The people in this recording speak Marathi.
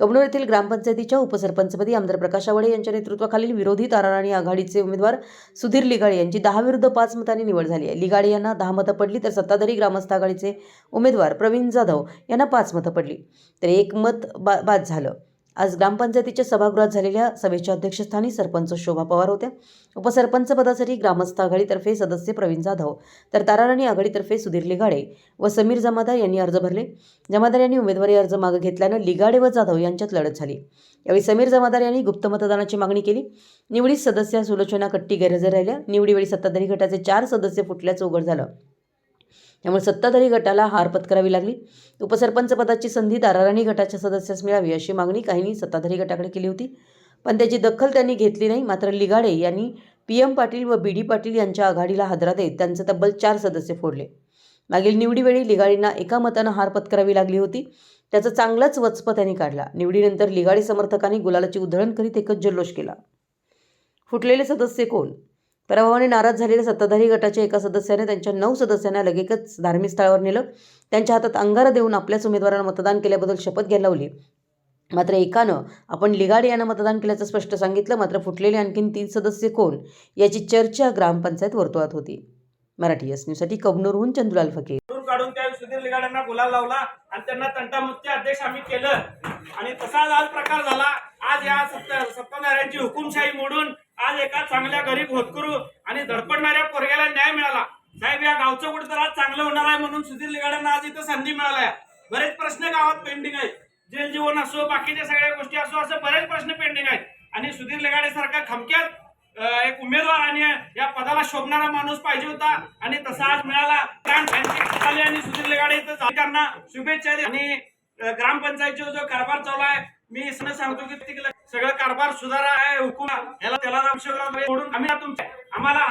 कबनूर येथील ग्रामपंचायतीच्या उपसरपंचपदी आमदार प्रकाश आवळे यांच्या नेतृत्वाखालील विरोधी ताराराणी आघाडीचे उमेदवार सुधीर लिगाडे यांची दहा विरुद्ध पाच मतांनी निवड झाली आहे. लिगाडे यांना दहा मतं पडली तर सत्ताधारी ग्रामस्थ आघाडीचे उमेदवार प्रवीण जाधव यांना पाच मतं पडली. तर एक मत बा बाद झालं. आज ग्रामपंचायतीच्या सभागृहात झालेल्या सभेच्या अध्यक्षस्थानी सरपंच शोभा पवार होत्या. उपसरपंच पदासाठी ग्रामस्थ आघाडीतर्फे सदस्य प्रवीण जाधव तर ताराराणी आघाडीतर्फे सुधीर लिगाडे व समीर जमादार यांनी अर्ज भरले. जमादार यांनी उमेदवारी अर्ज मागे घेतल्यानं लिगाडे व जाधव यांच्यात लढत झाली. यावेळी समीर जमादार यांनी गुप्त मतदानाची मागणी केली. निवडीत सदस्या सुलोचना कट्टी गैरहजर राहिल्या. निवडीवेळी सत्ताधारी गटाचे चार सदस्य फुटल्याचं उघड झालं. त्यामुळे सत्ताधारी गटाला हार पत्करावी लागली. उपसरपंच पदाची संधी दाराराणी गटाच्या सदस्यास मिळावी अशी मागणी काहींनी सत्ताधारी गटाकडे केली होती. पण त्याची दखल त्यांनी घेतली नाही. मात्र लिगाडे यांनी पी एम पाटील व बी डी पाटील यांच्या आघाडीला हादरा देत त्यांचे तब्बल चार सदस्य फोडले. मागील निवडीवेळी लिगाडींना एका मतानं हार पत्करावी लागली होती. त्याचा चांगलाच वचप त्यांनी काढला. निवडीनंतर लिगाडी समर्थकांनी गुलालाची उधळण करीत एकच जल्लोष केला. फुटलेले सदस्य कोण? पराभवाने नाराज झालेल्या सत्ताधारी गटाच्या एका सदस्याने त्यांच्या नऊ सदस्यांना लगेचच धार्मिक स्थळावर नेलं. त्यांच्या हातात अंगारा देऊन आपल्याच उमेदवारांना मतदान केल्याबद्दल शपथ घ्यायला लावली. मात्र एकानं आपण लिगाडे यांना मतदान केल्याचं स्पष्ट सांगितलं मात्र फुटलेले आणखीन तीन सदस्य कोण याची चर्चा ग्रामपंचायत वर्तुळात होती. मराठी एस न्यूजसाठी कबनूरहून चंदुलाल फकीर काढून त्या सुधीर लिगाड्यांना गुलाल लावला आणि त्यांना तंटामुक्ती अध्यक्ष आम्ही केलं. आणि तसा प्रकार झाला. आज या सत्ता सत्ताधाऱ्यांची हुकुमशाही मोडून आज एका चांगल्या गरीब होतकरू आणि धडपडणाऱ्या पोरग्याला न्याय मिळाला. साहेब या गावचं कुठं तर आज चांगलं होणार आहे म्हणून सुधीर लिगाड्यांना आज इथं संधी मिळाल्या. बरेच प्रश्न गावात पेंडिंग आहेत. जेल जीवन असो बाकीच्या सगळ्या गोष्टी असो असं बरेच प्रश्न पेंडिंग आहेत. आणि सुधीर लिगाडे सारखा खमक्यात एक उमेदवार आणि या पदाला शोभणारा माणूस पाहिजे होता आणि तसा आज मिळाला. कारण आणि सुधीर लेगाडे इथं त्यांना शुभेच्छा आणि ग्रामपंचायतीचा जो कारभार चालू आहे मी सांगतो की ते सगळं कारभार सुधारा आहे हुकुमा याला त्याला रामशिवराव आम्ही तुमच्या आम्हाला